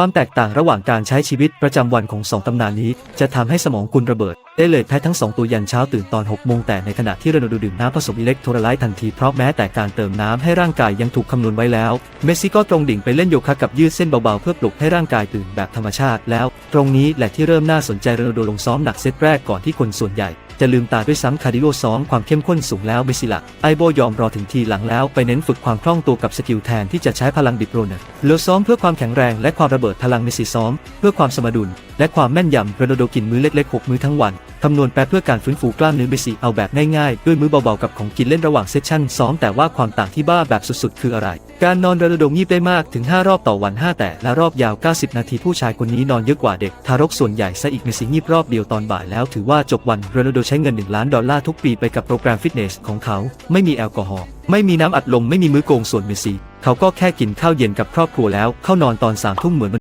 ความแตกต่างระหว่างการใช้ชีวิตประจำวันของสองตำนานนี้ จะทำให้สมองคุณระเบิด ได้เลยแพ้ทั้งสองตัวยันเช้าตื่นตอน6โมงแต่ในขณะที่โรนัลโดดื่มน้ำผสมอิเล็กโทรไลต์ทันทีเพราะแม้แต่การเติมน้ำให้ร่างกายยังถูกคำนวณไว้แล้ว เมสซี่ก็ตรงดิ่งไปเล่นโยคะกับยืดเส้นเบาๆเพื่อปลุกให้ร่างกายตื่นแบบธรรมชาติแล้ว ตรงนี้แหละที่เริ่มน่าสนใจโรนัลโดลงซ้อมหนักเซตแรกก่อนที่คนส่วนใหญ่ จะลืมตาด้วยซ้ำคาร์ดิโอซ้อมความเข้มข้นสูงแล้วเบสิละไอโบยอมรอถึงทีหลังแล้วไปเน้นฝึกความคล่องตัวกับสกิลแทนที่จะใช้พลังบิดโรนเลือซ้อมเพื่อความแข็งแรงและความระเบิดพลังเมสิซ้อม เพื่อความสมดุล และความแม่นยำโรนัลโดกินมื้อเล็กๆ 6 มื้อทั้งวัน คำนวณแปรเพื่อการฟื้นฟูกล้ามเนื้อเมสซี่เอาแบบง่ายๆ ด้วยมื้อเบาๆ กับของกินเล่นระหว่างเซสชั่นซ้อมแต่ว่าความต่างที่บ้าแบบสุดๆ คืออะไร การนอนโรนัลโดงีบได้มากถึง 5 รอบต่อวัน 5 แต่และรอบยาว 90 นาทีผู้ชายคนนี้นอนเยอะกว่าเด็กทารกส่วนใหญ่ซะอีกเมสซี่งีบรอบเดียวตอนบ่ายแล้วถือว่าจบวันโรนัลโดใช้เงิน 1 ล้านดอลลาร์ทุกปีไปกับโปรแกรมฟิตเนสของเขา ไม่มีแอลกอฮอล์ไม่มีน้ำอัดลมไม่มีมื้อโกงส่วนเมสซีเขาก็แค่กินข้าวเย็นกับครอบครัวแล้วเข้านอนตอนสามทุ่มเหมือน